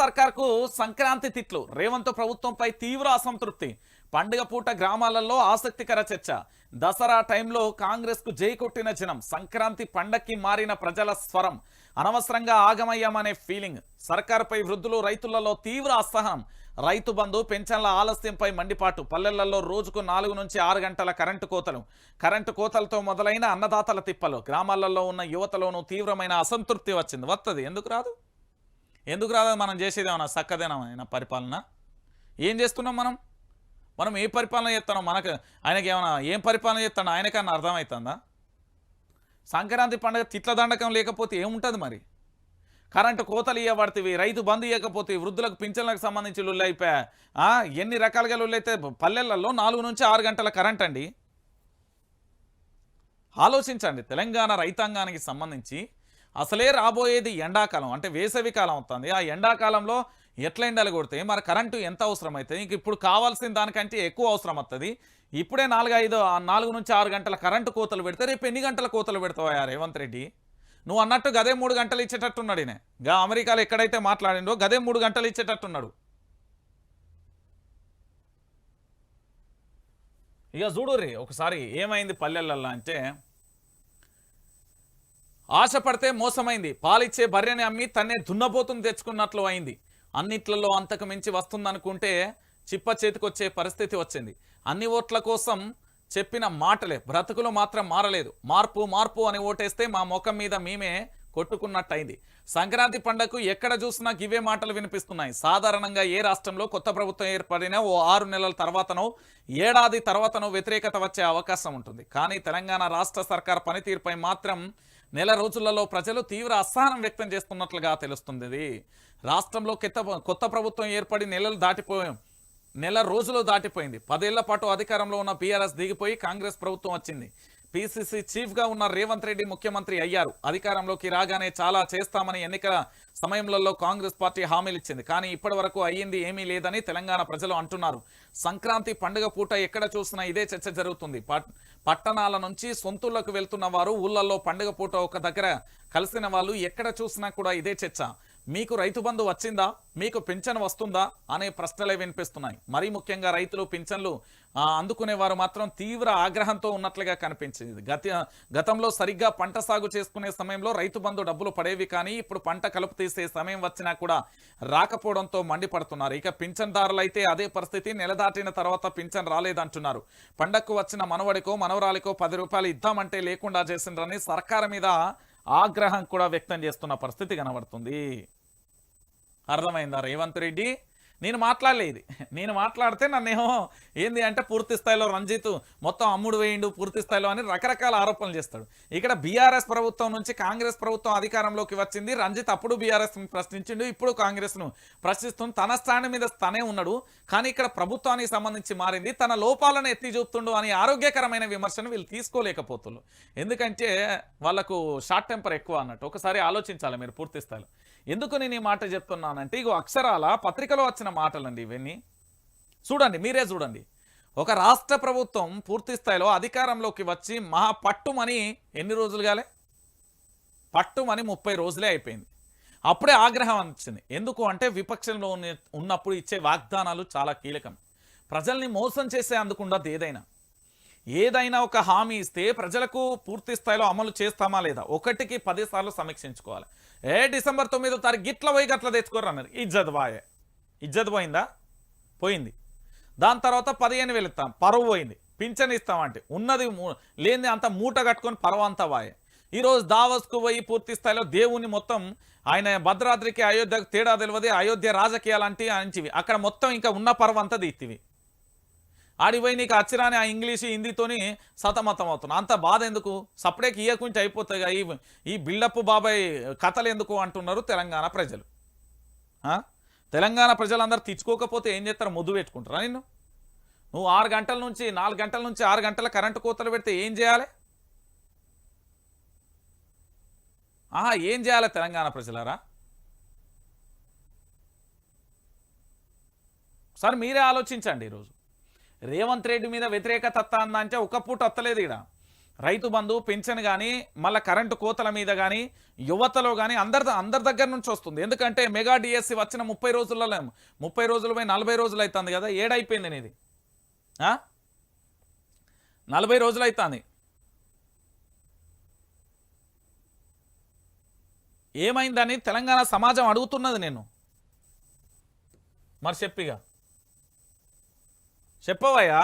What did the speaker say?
సర్కార్కు సంక్రాంతి తిట్లు. రేవంత్ ప్రభుత్వంపై తీవ్ర అసంతృప్తి. పండుగ పూట గ్రామాలలో ఆసక్తికర చర్చ. దసరా టైంలో కాంగ్రెస్కు జై కొట్టిన జనం సంక్రాంతి పండక్కి మారిన ప్రజల స్వరం. అనవసరంగా ఆగమయ్యామనే ఫీలింగ్. సర్కారుపై వృద్ధులు రైతులలో తీవ్ర అసహనం. రైతు బంధు పెన్షన్ల ఆలస్యంపై మండిపాటు. పల్లెలలో రోజుకు నాలుగు నుంచి ఆరు గంటల కరెంటు కోతలు. కరెంటు కోతలతో మొదలైన అన్నదాతల తిప్పలు. గ్రామాలలో ఉన్న యువతలోనూ తీవ్రమైన అసంతృప్తి వచ్చింది. వస్తుంది ఎందుకు రాదు? ఎందుకు రాదు? మనం చేసేది ఏమన్నా చక్కదేనా పరిపాలన? ఏం చేస్తున్నాం మనం? మనం ఏ పరిపాలన చేస్తున్నాం? మనకు ఆయనకి ఏమైనా ఏం పరిపాలన చేస్తాడు ఆయనకన్నా అర్థమవుతుందా సంక్రాంతి పండుగ తిట్ల దండకం లేకపోతే ఏముంటుంది మరి? కరెంటు కోతలు ఇవ్వబడితే రైతు బంధు ఇవ్వకపోతే వృద్ధులకు పింఛన్లకు సంబంధించి లొల్లి ఎన్ని రకాలుగా లొల్లి పల్లెలలో నాలుగు నుంచి ఆరు గంటల కరెంట్ అండి? ఆలోచించండి. తెలంగాణ రైతాంగానికి సంబంధించి అసలే రాబోయేది ఎండాకాలం. అంటే వేసవి కాలం అవుతుంది ఆ ఎండాకాలంలో ఎట్లా ఎండలు కొడితే మరి కరెంటు ఎంత అవసరం అవుతుంది ఇంక ఇప్పుడు కావాల్సిన దానికంటే ఎక్కువ అవసరం వస్తుంది ఇప్పుడే నాలుగు ఐదు నాలుగు నుంచి ఆరు గంటల కరెంటు కోతలు పెడితే రేపు ఎన్ని గంటల కోతలు పెడతావా రేవంత్ రెడ్డి? నువ్వు అన్నట్టు గదే మూడు గంటలు ఇచ్చేటట్టున్నాడు ఈయన. గా అమెరికాలో ఎక్కడైతే మాట్లాడిండో గదే మూడు గంటలు ఇచ్చేటట్టున్నాడు. ఇక చూడు రే ఒకసారి ఏమైంది పల్లెలల్లో అంటే ఆశపడితే మోసమైంది. పాలిచ్చే బర్రెని అమ్మి తన్నే దున్నపోతుని తెచ్చుకున్నట్లు అయింది. అన్నిట్లలో అంతకు మించి వస్తుందనుకుంటే చిప్ప చేతికొచ్చే పరిస్థితి వచ్చింది. అన్ని ఓట్ల కోసం చెప్పిన మాటలే. బ్రతుకులు మాత్రం మారలేదు. మార్పు మార్పు అని ఓటేస్తే మా ముఖం మీద మేమే కొట్టుకున్నట్టయింది. సంక్రాంతి పండగకు ఎక్కడ చూసినా గివే మాటలు వినిపిస్తున్నాయి. సాధారణంగా ఏ రాష్ట్రంలో కొత్త ప్రభుత్వం ఏర్పడిన ఓ ఆరు నెలల తర్వాతనో ఏడాది తర్వాతనో వ్యతిరేకత వచ్చే అవకాశం ఉంటుంది. కానీ తెలంగాణ రాష్ట్ర సర్కార్ పనితీరుపై మాత్రం నెల రోజులలో ప్రజలు తీవ్ర అసహనం వ్యక్తం చేస్తున్నట్లుగా తెలుస్తుంది. రాష్ట్రంలో కొత్త కొత్త ప్రభుత్వం ఏర్పడి నెలలు దాటిపోయాం. నెల రోజులు దాటిపోయింది. పదేళ్ళ పాటు అధికారంలో ఉన్న బీఆర్ఎస్ దిగిపోయి కాంగ్రెస్ ప్రభుత్వం వచ్చింది. పిసిసి చీఫ్గా ఉన్న రేవంత్ రెడ్డి ముఖ్యమంత్రి అయ్యారు. అధికారంలోకి రాగానే చాలా చేస్తామని ఎన్నికల సమయంలో కాంగ్రెస్ పార్టీ హామీలు ఇచ్చింది. కానీ ఇప్పటి వరకు అయ్యింది ఏమీ లేదని తెలంగాణ ప్రజలు అంటున్నారు. సంక్రాంతి పండుగ పూట ఎక్కడ చూసినా ఇదే చర్చ జరుగుతుంది. పట్- పట్టణాల నుంచి సొంతూళ్ళకు వెళ్తున్న వారు ఊళ్ళల్లో పండుగ పూట ఒక దగ్గర కలిసిన వాళ్ళు ఎక్కడ చూసినా కూడా ఇదే చర్చ. మీకు రైతు బంధు వచ్చిందా? మీకు పింఛన్ వస్తుందా? అనే ప్రశ్నలే వినిపిస్తున్నాయి. మరీ ముఖ్యంగా రైతులు పింఛన్లు అందుకునేవారు మాత్రం తీవ్ర ఆగ్రహంతో ఉన్నట్లుగా కనిపించింది. గత గతంలో సరిగ్గా పంట సాగు చేసుకునే సమయంలో రైతు బంధు డబ్బులు పడేవి కానీ ఇప్పుడు పంట కలుపు తీసే సమయం వచ్చినా కూడా రాకపోవడంతో మండిపడుతున్నారు. ఇక పింఛన్దారులు అయితే అదే పరిస్థితి నెల దాటిన తర్వాత పింఛన్ రాలేదంటున్నారు. పండక్కు వచ్చిన మనవడికో మనవరాలికో పది రూపాయలు ఇద్దామంటే లేకుండా చేసిండ్రని సర్కారు మీద ఆగ్రహం కూడా వ్యక్తం చేస్తున్న పరిస్థితి కనబడుతుంది. అర్థమైందా రేవంత్ రెడ్డి? నేను మాట్లాడలేదు. నేను మాట్లాడితే నన్నేమో ఏంది అంటే పూర్తి స్థాయిలో రంజిత్ మొత్తం అమ్ముడు వేయండు పూర్తి స్థాయిలో అని రకరకాల ఆరోపణలు చేస్తాడు. ఇక్కడ బీఆర్ఎస్ ప్రభుత్వం నుంచి కాంగ్రెస్ ప్రభుత్వం అధికారంలోకి వచ్చింది. రంజిత్ అప్పుడు బీఆర్ఎస్ ప్రశ్నించిండు ఇప్పుడు కాంగ్రెస్ను ప్రశ్నిస్తుంది. తన స్థానం మీద తనే ఉన్నాడు. కానీ ఇక్కడ ప్రభుత్వానికి సంబంధించి మారింది. తన లోపాలను ఎత్తి చూపుతుండు అని ఆరోగ్యకరమైన విమర్శను వీళ్ళు తీసుకోలేకపోతున్నారు. ఎందుకంటే వాళ్ళకు షార్ట్ టెంపర్ ఎక్కువ అన్నట్టు. ఒకసారి ఆలోచించాలి మీరు పూర్తి స్థాయిలో. ఎందుకు నేను ఈ మాట చెప్తున్నానంటే ఇగో అక్షరాల పత్రికలో వచ్చిన మాటలండి ఇవన్నీ. చూడండి మీరే చూడండి. ఒక రాష్ట్ర ప్రభుత్వం పూర్తి స్థాయిలో అధికారంలోకి వచ్చి మహా పట్టుమని ఎన్ని రోజులు కాలే పట్టుమని ముప్పై రోజులే అయిపోయింది. అప్పుడే ఆగ్రహం వచ్చింది. ఎందుకు అంటే విపక్షంలో ఉన్నప్పుడు ఇచ్చే వాగ్దానాలు చాలా కీలకం. ప్రజల్ని మోసం చేసే అందుకుండదు ఏదైనా. ఏదైనా ఒక హామీ ఇస్తే ప్రజలకు పూర్తి స్థాయిలో అమలు చేస్తామా లేదా? ఒకటికి పది సార్లు సమీక్షించుకోవాలి. ఏ డిసెంబర్ తొమ్మిదో తారీఖు గిట్ల పోయి గట్ల తెచ్చుకోరు అన్నారు. ఇజ్జత్ బాయే ఇజ్జత్ పోయిందా? పోయింది. దాని తర్వాత పదిహేను వేలు ఇస్తాం పరువు పోయింది. పింఛన్ ఇస్తామంటే ఉన్నది మూ- లేనిది అంత మూట కట్టుకొని పరువు అంతా వాయే. ఈరోజు దావస్కు పోయి పూర్తి స్థాయిలో దేవుని మొత్తం ఆయన భద్రాద్రికి అయోధ్యకు తేడా తెలియదు అయోధ్య రాజకీయాలంటే అంచివి అక్కడ మొత్తం ఇంకా ఉన్న పర్వం అంతా తీత్తివి. ఆడిపోయి నీకు అచ్చిరాని ఆ ఇంగ్లీష్ హిందీతోని సతమతం అవుతున్నా అంత బాధ ఎందుకు? సపరేట్ ఇయ్యకుంటే అయిపోతాయి ఈ ఈ బిల్డప్ బాబాయ్ కథలు ఎందుకు అంటున్నారు తెలంగాణ ప్రజలు? తెలంగాణ ప్రజలందరూ తెచ్చుకోకపోతే ఏం చేస్తారు? ముద్దు పెట్టుకుంటారా నిన్ను? నువ్వు ఆరు గంటల నుంచి నాలుగు గంటల నుంచి ఆరు గంటల కరెంటు కోతలు పెడితే ఏం చేయాలి? ఆహా ఏం చేయాలి తెలంగాణ ప్రజలారా? సార్ మీరే ఆలోచించండి ఈరోజు. రేవంత్ రెడ్డి మీద వ్యతిరేకత అత్తా అంటే ఒక పూట వస్తలేదు ఇక్కడ రైతు బంధు పెన్షన్ కానీ మళ్ళీ కరెంటు కోతల మీద కానీ యువతలో కానీ అందరి అందరి దగ్గర నుంచి వస్తుంది. ఎందుకంటే మెగా డిఎస్సి వచ్చిన ముప్పై రోజులలో ముప్పై రోజులు పోయి నలభై రోజులు అవుతుంది కదా ఏడైపోయింది అనేది నలభై రోజులు అవుతుంది ఏమైందని తెలంగాణ సమాజం అడుగుతున్నది నేను. మరి చెప్పిగా చెప్పవయ్యా